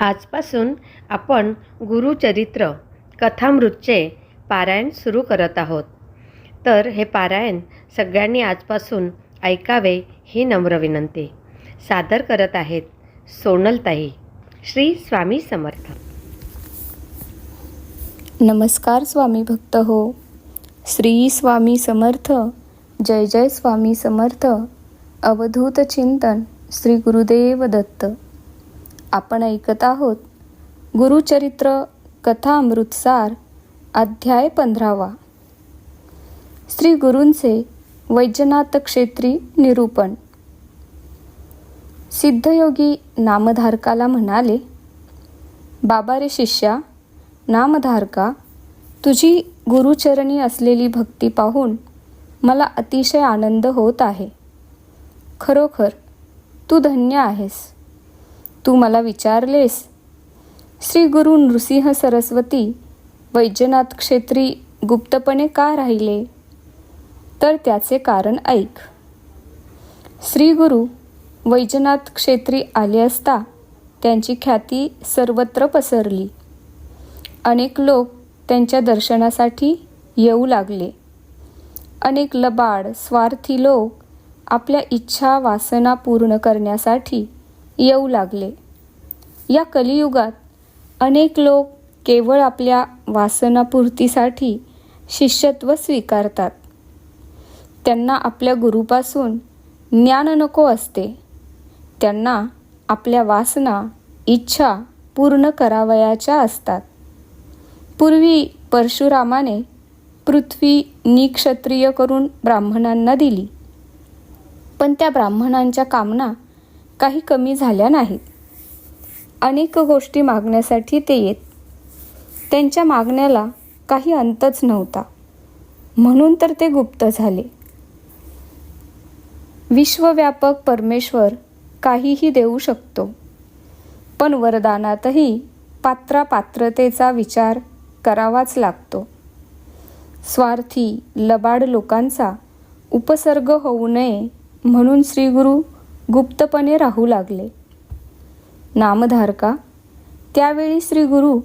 आजपासून आपण गुरुचरित्र कथामृतचे पारायण सुरू करत आहोत. तर हे पारायण सगळ्यांनी आजपासून ऐकावे ही नम्र विनंती. सादर करत आहेत सोनलताई श्री स्वामी समर्थ. नमस्कार स्वामी भक्त हो. श्री स्वामी समर्थ जय जय स्वामी समर्थ. अवधूत चिंतन श्री गुरुदेव दत्त. आपण ऐकत आहोत. गुरुचरित्र कथा अमृतसार अध्याय पंधरावा. श्री गुरूंचे वैजनाथ क्षेत्री निरूपण. सिद्धयोगी नामधारकाला म्हणाले बाबा रे शिष्या नामधारका तुझी गुरुचरणी असलेली भक्ती पाहून मला अतिशय आनंद होत आहे. खरोखर तू धन्य आहेस. तू मला विचारलेस? श्री गुरु नृसिंह सरस्वती वैजनाथ क्षेत्री गुप्तपणे का राहिले? तर त्याचे कारण ऐक. श्री गुरु वैजनाथ क्षेत्री आले असता त्यांची ख्याती सर्वत्र पसरली. अनेक लोक त्यांच्या दर्शनासाठी येऊ लागले. अनेक लबाड स्वार्थी लोक आपल्या इच्छा वासना पूर्ण करण्यासाठी येऊ लागले. या कलियुगात अनेक लोक केवळ आपल्या वासनापूर्तीसाठी शिष्यत्व स्वीकारतात. त्यांना आपल्या गुरुपासून ज्ञान नको असते. त्यांना आपल्या वासना इच्छा पूर्ण करावयाच्या असतात. पूर्वी परशुरामाने पृथ्वी निक्षत्रिय करून ब्राह्मणांना दिली. पण त्या ब्राह्मणांच्या कामना काही कमी झाल्या नाहीत. अनेक गोष्टी मागण्यासाठी ते येत. त्यांच्या मागण्याला काही अंतच नव्हता. म्हणून तर ते गुप्त झाले. विश्वव्यापक परमेश्वर काहीही देऊ शकतो. पण वरदानातही पात्रापात्रतेचा विचार करावाच लागतो. स्वार्थी लबाड लोकांचा उपसर्ग होऊ नये म्हणून श्रीगुरु गुप्तपणे राहू लागले. नामधारका त्यावेळी श्रीगुरु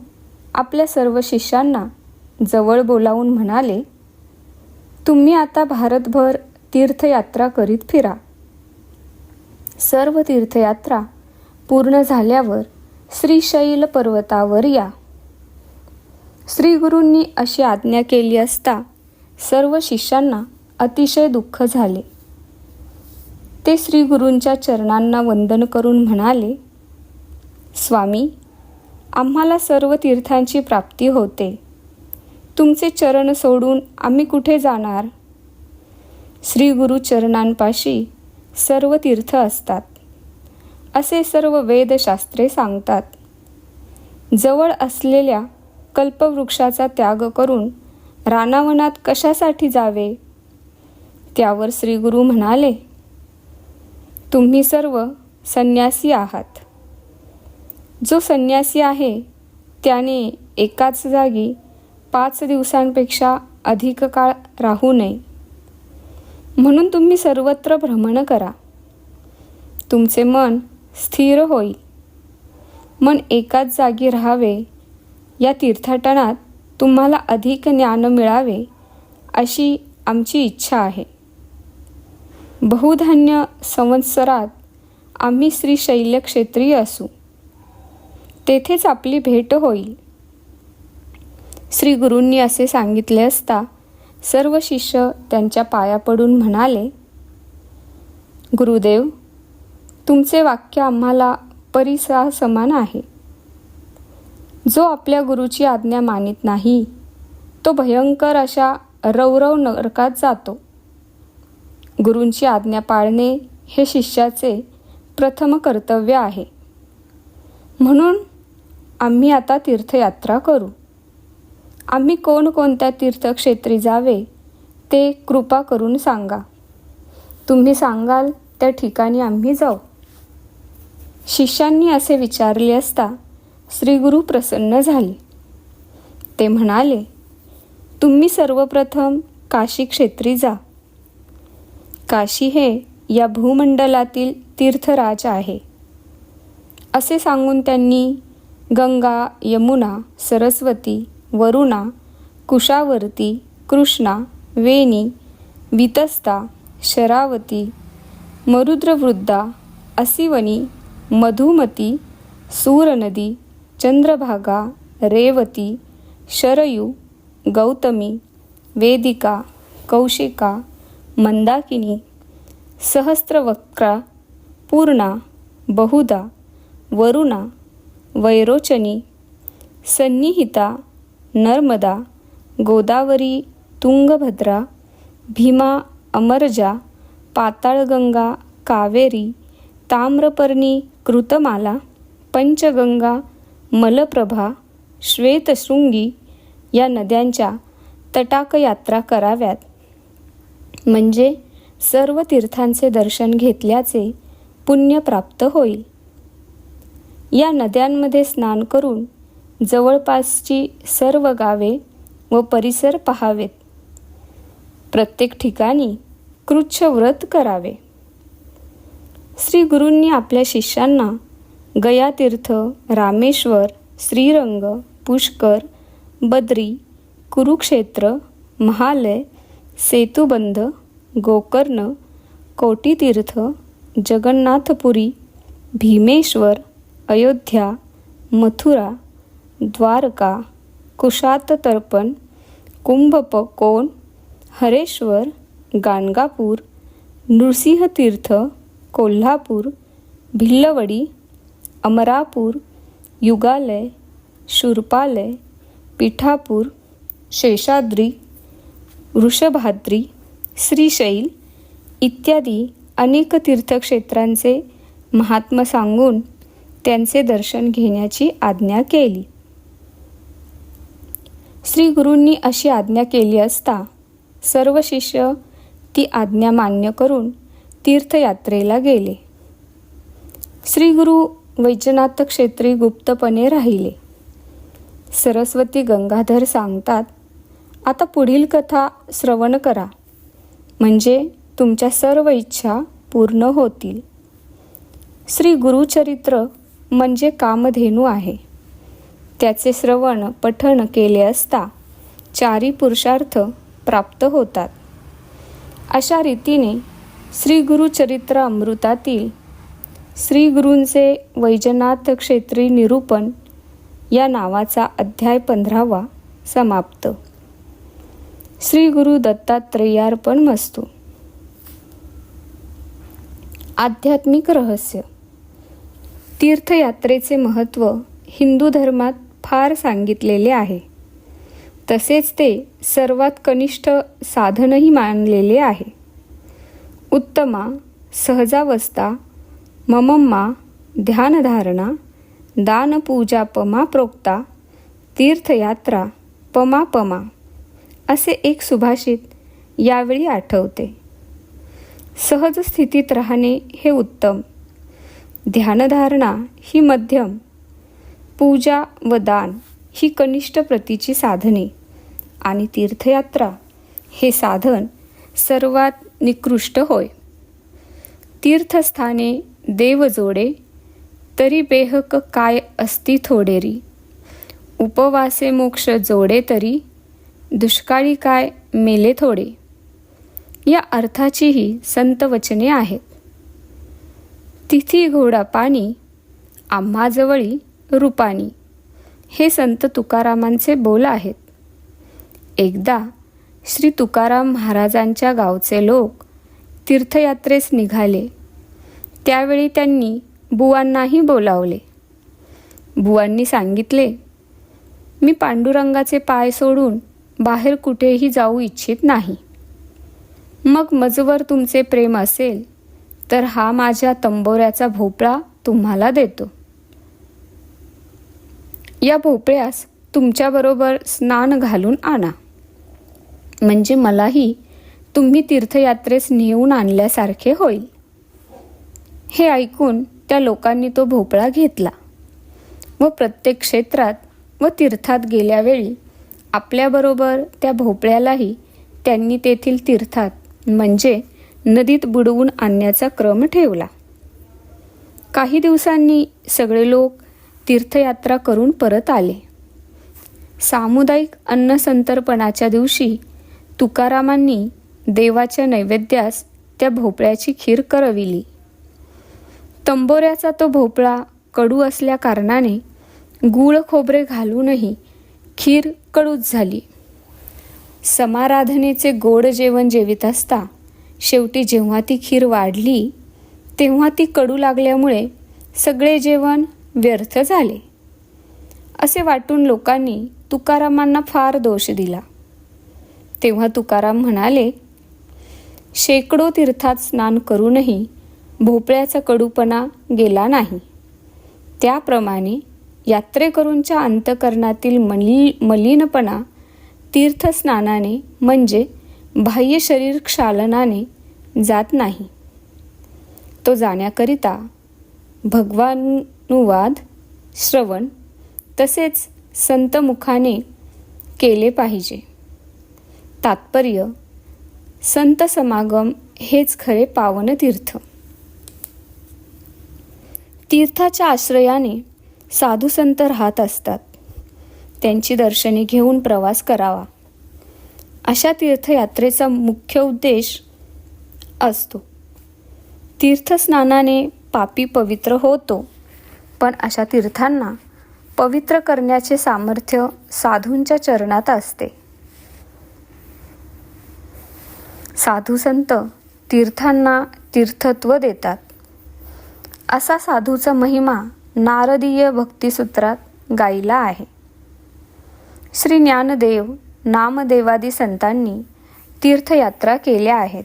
आपल्या सर्व शिष्यांना जवळ बोलावून म्हणाले तुम्ही आता भारतभर तीर्थयात्रा करीत फिरा. सर्व तीर्थयात्रा पूर्ण झाल्यावर श्रीशैल पर्वतावर या. श्रीगुरूंनी अशी आज्ञा केली असता सर्व शिष्यांना अतिशय दुःख झाले. ते श्रीगुरूंच्या चरणांना वंदन करून म्हणाले स्वामी आम्हाला सर्व तीर्थांची प्राप्ती होते. तुमचे चरण सोडून आम्ही कुठे जाणार? श्री गुरु चरणांपाशी सर्व तीर्थ असतात. असे सर्व वेदशास्त्रे सांगतात. जवळ असलेल्या कल्पवृक्षाचा त्याग करून रानावनात कशासाठी जावे? त्यावर श्रीगुरू म्हणाले तुम्ही सर्व संन्यासी आहात. जो संन्यासी आहे त्याने एकाच जागी पाच दिवसांपेक्षा अधिक काळ राहू नये. म्हणून तुम्ही सर्वत्र भ्रमण करा. तुमचे मन स्थिर होईल. मन एकाच जागी राहावे. या तीर्थाटनात तुम्हाला अधिक ज्ञान मिळावे अशी आमची इच्छा आहे. बहुधान्य संवत्सरात आम्ही श्री शैल्यक्षेत्रीय असू. तेथेच आपली भेट होईल. श्री गुरूंनी असे सांगितले असता सर्व शिष्य त्यांच्या पाया पडून म्हणाले गुरुदेव तुमचे वाक्य आम्हाला परिसरा समान आहे. जो आपल्या गुरुची आज्ञा मानित नाही तो भयंकर अशा रौरव नरकात जातो. गुरूंची आज्ञा पाळणे हे शिष्याचे प्रथम कर्तव्य आहे. म्हणून आम्ही आता तीर्थयात्रा करू. आम्ही कोणकोणत्या तीर्थक्षेत्री जावे ते कृपा करून सांगा. तुम्ही सांगाल त्या ठिकाणी आम्ही जाऊ. शिष्यांनी असे विचारले असता श्रीगुरु प्रसन्न झाले. ते म्हणाले तुम्ही सर्वप्रथम काशी क्षेत्री जा. काशी हे या भूमंडलातील तीर्थराज आहे. असे सांगून त्यांनी गंगा यमुना सरस्वती वरुणा कुशावर्ती कृष्णा वेणी वितस्ता शरावती मरुद्रवृद्धा असिवनी मधुमती सूरनदी चंद्रभागा रेवती शरयू गौतमी वेदिका कौशिका मंदाकिनी सहस्रवक्रा पूर्णा बहुदा वरुणा वैरोचनी सन्निहिता नर्मदा गोदावरी तुंगभद्रा भीमा अमरजा पाताळगंगा कावेरी ताम्रपर्णी कृतमाला पंचगंगा मलप्रभा श्वेतशृंगी या नद्यांच्या तटाकयात्रा कराव्यात. म्हणजे सर्व तीर्थांचे दर्शन घेतल्याचे पुण्य प्राप्त होईल. या नद्यांमध्ये स्नान करून जवळपासची सर्व गावे व परिसर पहावेत. प्रत्येक ठिकाणी कृच्छ व्रत करावे. श्री गुरूंनी आपल्या शिष्यांना गयातीर्थ रामेश्वर श्रीरंग पुष्कर बद्री कुरुक्षेत्र महालय सेतुबंध गोकर्ण कोटीतीर्थ जगन्नाथपुरी भीमेश्वर अयोध्या मथुरा द्वारका कुशाततर्पण कुंभपकोण हरेश्वर गाणगापूर नृसिंहतीर्थ कोल्हापूर भिल्लवडी अमरापूर युगालय शूरपालय पिठापूर शेषाद्री वृषभाद्री श्रीशैल इत्यादी अनेक तीर्थक्षेत्रांचे महात्म सांगून त्यांचे दर्शन घेण्याची आज्ञा केली. श्री गुरूंनी अशी आज्ञा केली असता सर्व शिष्य ती आज्ञा मान्य करून तीर्थयात्रेला गेले. श्री गुरु वैजनाथ क्षेत्री गुप्तपणे राहिले. सरस्वती गंगाधर सांगतात आता पुढील कथा श्रवण करा. म्हणजे तुमच्या सर्व इच्छा पूर्ण होतील. श्री गुरुचरित्र म्हणजे कामधेनू आहे. त्याचे श्रवण पठण केले असता चारी पुरुषार्थ प्राप्त होतात. अशा रीतीने श्री गुरुचरित्र अमृतातील श्री गुरूंचे वैजनाथ क्षेत्री निरूपण या नावाचा अध्याय पंधरावा समाप्त. श्री गुरु दत्तात्रेयार्पण मस्तू आध्यात्मिक रहस्य. तीर्थयात्रेचे महत्त्व हिंदू धर्मात फार सांगितलेले आहे. तसेच ते सर्वात कनिष्ठ साधनही मानलेले आहे. उत्तमा सहजावस्था ममम्मा ध्यानधारणा दानपूजापमा प्रोक्ता तीर्थयात्रा पमा पमा. असे एक सुभाषित यावेळी आठवते. सहज स्थितीत राहणे हे उत्तम. ध्यानधारणा ही मध्यम. पूजा व दान ही कनिष्ठ प्रतीची साधने आणि तीर्थयात्रा हे साधन सर्वात निकृष्ट होय. तीर्थस्थाने देव जोडे तरी बेहक काय असती थोडेरी. उपवासे मोक्ष जोडे तरी दुष्काळी काय मेले थोडे. या अर्थाचीही संत वचने आहेत. तिथी घोडा पाणी आम्हाजवळी रूपानी हे संत तुकारामांचे बोल आहेत. एकदा श्री तुकाराम महाराजांच्या गावचे लोक तीर्थयात्रेस निघाले. त्यावेळी त्यांनी बुवांनाही बोलावले. बुवांनी सांगितले मी पांडुरंगाचे पाय सोडून बाहेर कुठेही जाऊ इच्छित नाही. मग मजवर तुमचे प्रेम असेल तर हा माझ्या तंबोऱ्याचा भोपळा तुम्हाला देतो. या भोपळ्यास तुमच्याबरोबर स्नान घालून आणा. म्हणजे मलाही तुम्ही तीर्थयात्रेस नेऊन आणल्यासारखे होईल. हे ऐकून त्या लोकांनी तो भोपळा घेतला व प्रत्येक क्षेत्रात व तीर्थात गेल्यावेळी आपल्याबरोबर त्या भोपळ्यालाही त्यांनी तेथील तीर्थात म्हणजे नदीत बुडवून आणण्याचा क्रम ठेवला. काही दिवसांनी सगळे लोक तीर्थयात्रा करून परत आले. सामुदायिक अन्नसंतर्पणाच्या दिवशी तुकारामांनी देवाच्या नैवेद्यास त्या भोपळ्याची खीर करविली. तंबोऱ्याचा तो भोपळा कडू असल्या कारणाने गूळ खोबरे घालूनही खीर कडूच झाली. समाराधनेचे गोड जेवण जेवित असता शेवटी जेव्हा ती खीर वाढली तेव्हा ती कडू लागल्यामुळे सगळे जेवण व्यर्थ झाले. असे वाटून लोकांनी तुकारामांना फार दोष दिला. तेव्हा तुकाराम म्हणाले शेकडो तीर्थात स्नान करूनही भोपळ्याचा कडूपणा गेला नाही. त्याप्रमाणे यात्रेकरूंच्या अंतकरणातील मली मलिनपणा तीर्थस्नानाने म्हणजे बाह्य शरीर क्षालनाने जात नाही. तो जाण्याकरिता भगवानुवाद श्रवण तसेच संतमुखाने केले पाहिजे. तात्पर्य संत समागम हेच खरे पावन तीर्थ तीर्थाच्या आश्रयाने साधू संत राहत असतात. त्यांची दर्शने घेऊन प्रवास करावा. अशा तीर्थयात्रेचा मुख्य उद्देश असतो. तीर्थस्नानाने पापी पवित्र होतो पण अशा तीर्थांना पवित्र करण्याचे सामर्थ्य साधूंच्या चरणात असते. साधू संत तीर्थांना तीर्थत्व देतात. असा साधूचा महिमा नारदीय भक्तिसूत्रात गायला आहे. श्री ज्ञानदेव नामदेवादी संतांनी तीर्थयात्रा केल्या आहेत.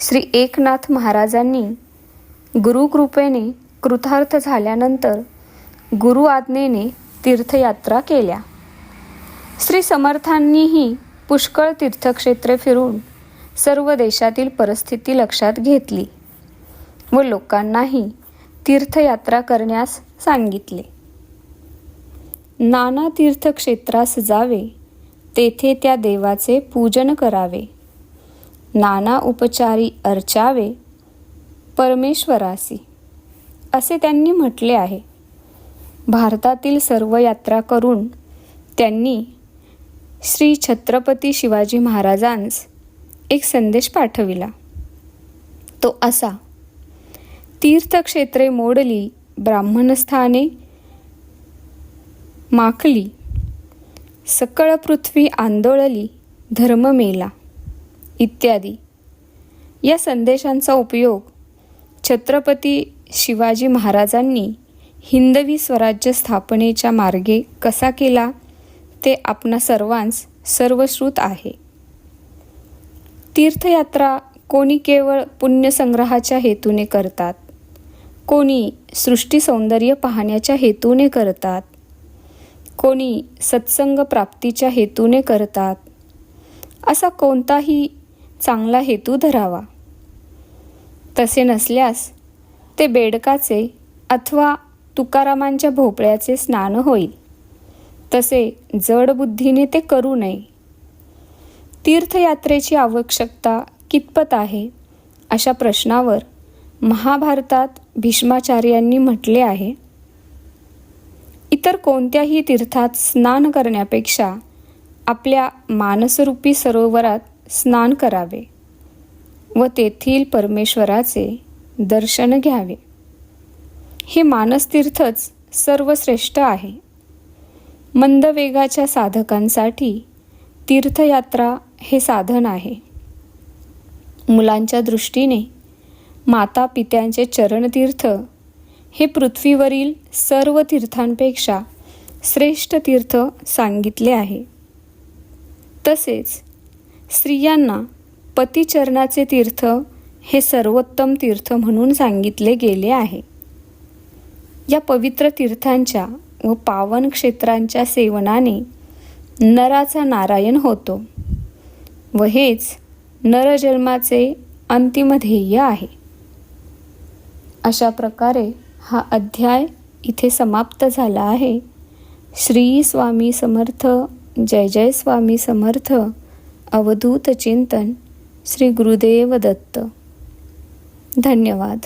श्री एकनाथ महाराजांनी गुरुकृपेने कृतार्थ झाल्यानंतर गुरु आज्ञेने तीर्थयात्रा केल्या. श्री समर्थांनीही पुष्कळ तीर्थक्षेत्रे फिरून सर्व देशातील परिस्थिती लक्षात घेतली व लोकांनाही तीर्थयात्रा करण्यास सांगितले. नाना तीर्थक्षेत्रास जावे तेथे त्या देवाचे पूजन करावे. नाना उपचारी अर्चावे परमेश्वरासी असे त्यांनी म्हटले आहे. भारतातील सर्व यात्रा करून त्यांनी श्री छत्रपती शिवाजी महाराजांस एक संदेश पाठविला. तो असा तीर्थक्षेत्रे मोडली ब्राह्मणस्थाने माखली सकळ पृथ्वी आंदोळली धर्म मेला इत्यादी. या संदेशांचा उपयोग छत्रपती शिवाजी महाराजांनी हिंदवी स्वराज्य स्थापनेच्या मार्गे कसा केला ते आपणा सर्वांस सर्वश्रुत आहे. तीर्थयात्रा कोणी केवळ पुण्यसंग्रहाच्या हेतूने करतात कोणी सृष्टी सौंदर्य पाहण्याच्या हेतूने करतात. कोणी सत्संग प्राप्तीच्या हेतूने करतात. असा कोणताही चांगला हेतू धरावा. तसे नसल्यास ते बेडकाचे अथवा तुकारामांच्या भोपळ्याचे स्नान होईल. तसे जड बुद्धीने ते करू नये. तीर्थयात्रेची आवश्यकता कितपत आहे? अशा प्रश्नावर महाभारतात भीष्माचार्यांनी म्हटले आहे इतर कोणत्याही तीर्थात स्नान करण्यापेक्षा आपल्या मानसरूपी सरोवरात स्नान करावे व तेथील परमेश्वराचे दर्शन घ्यावे. हे मानसतीर्थच सर्वश्रेष्ठ आहे. मंदवेगाच्या साधकांसाठी तीर्थयात्रा हे साधन आहे. मुलांच्या दृष्टीने माता पित्यांचे चरणतीर्थ. हे पृथ्वीवरील सर्व तीर्थांपेक्षा श्रेष्ठ तीर्थ सांगितले आहे. तसेच स्त्रियांना पतिचरणाचे तीर्थ हे सर्वोत्तम तीर्थ म्हणून सांगितले गेले आहे. या पवित्र तीर्थांच्या व पावन क्षेत्रांच्या सेवनाने नराचा नारायण होतो व हेच नरजन्माचे अंतिम ध्येय आहे. अशा प्रकारे हा अध्याय इथे समाप्त झाला आहे. श्री स्वामी समर्थ जय जय स्वामी समर्थ अवधूत चिंतन श्री गुरुदेव दत्त. धन्यवाद.